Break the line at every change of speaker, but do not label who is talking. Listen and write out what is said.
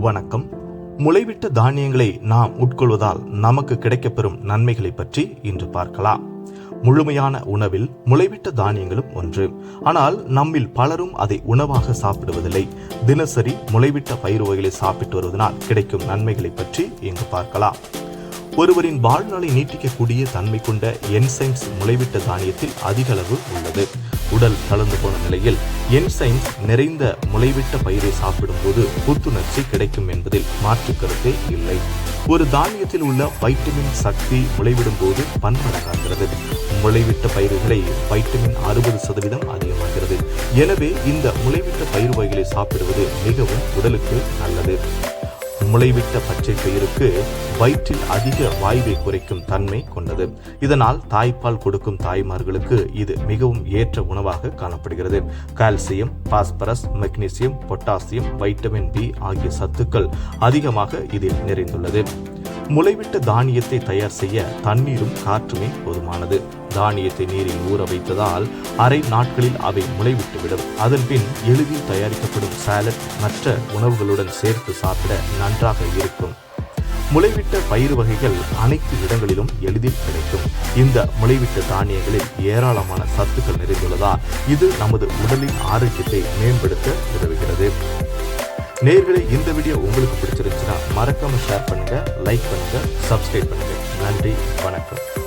வணக்கம். முளைவிட்ட தானியங்களை நாம் உட்கொள்வதால் நமக்கு கிடைக்கப்பெறும் நன்மைகளை பற்றி இன்று பார்க்கலாம். முழுமையான உணவில் முளைவிட்ட தானியங்களும் ஒன்று. ஆனால் நம்மில் பலரும் அதை உணவாக சாப்பிடுவதில்லை. தினசரி முளைவிட்ட பயிர் வகைகளை சாப்பிட்டு வருவதனால் கிடைக்கும் நன்மைகளை பற்றி இங்கு பார்க்கலாம். ஒருவரின் வாழ்நாளை நீட்டிக்கக்கூடிய தன்மை கொண்ட என்சைம்ஸ் முளைவிட்ட தானியத்தில் அதிக அளவு உள்ளது. உடல் தளர்ந்து போன நிலையில் என்சைம்ஸ் நிறைந்த முளைவிட்ட பயிரை சாப்பிடும்போது புத்துணர்ச்சி கிடைக்கும் என்பதில் மாற்று கருத்தே இல்லை. ஒரு தானியத்தில் உள்ள வைட்டமின் சக்தி முளைவிடும் போது பன்மடங்காகிறது. முளைவிட்ட பயிர்களை வைட்டமின் அறுபது சதவீதம் அதிகமாகிறது. எனவே இந்த முளைவிட்ட பயிர் வகைகளை சாப்பிடுவது மிகவும் உடலுக்கு நல்லது. முளைவிட்ட பச்சை பயிருக்கு வயிற்றில் அதிக வாய்வை குறைக்கும் தன்மை கொண்டது. இதனால் தாய்ப்பால் கொடுக்கும் தாய்மார்களுக்கு இது மிகவும் ஏற்ற உணவாக காணப்படுகிறது. Calcium phosphorus magnesium potassium vitamin B ஆகிய சத்துக்கள் அதிகமாக இதில் நிறைந்துள்ளது. முளைவிட்ட தானியத்தை தயார் செய்ய தண்ணீரும் காற்றுமே போதுமானது. தானியத்தை நீரில் ஊற வைத்ததால் அரை நாட்களில் அவை முளைவிட்டுவிடும். அதன் பின் எளிதில் தயாரிக்கப்படும் சாலட் மற்ற உணவுகளுடன் சேர்த்து சாப்பிட நன்றாக இருக்கும். முளைவிட்ட பயிர் வகைகள் அனைத்து இடங்களிலும் எளிதில் கிடைக்கும். இந்த முளைவிட்ட தானியங்களில் ஏராளமான சத்துக்கள் நிறைந்துள்ளதால் இது நமது உடலின் ஆரோக்கியத்தை மேம்படுத்த உதவுகிறது. நேர்களை இந்த வீடியோ உங்களுக்கு பிடிச்சிருந்துச்சுன்னா மறக்காம ஷேர் பண்ணுங்க லைக் பண்ணுங்க சப்ஸ்கிரைப் பண்ணுங்க. நன்றி வணக்கம்.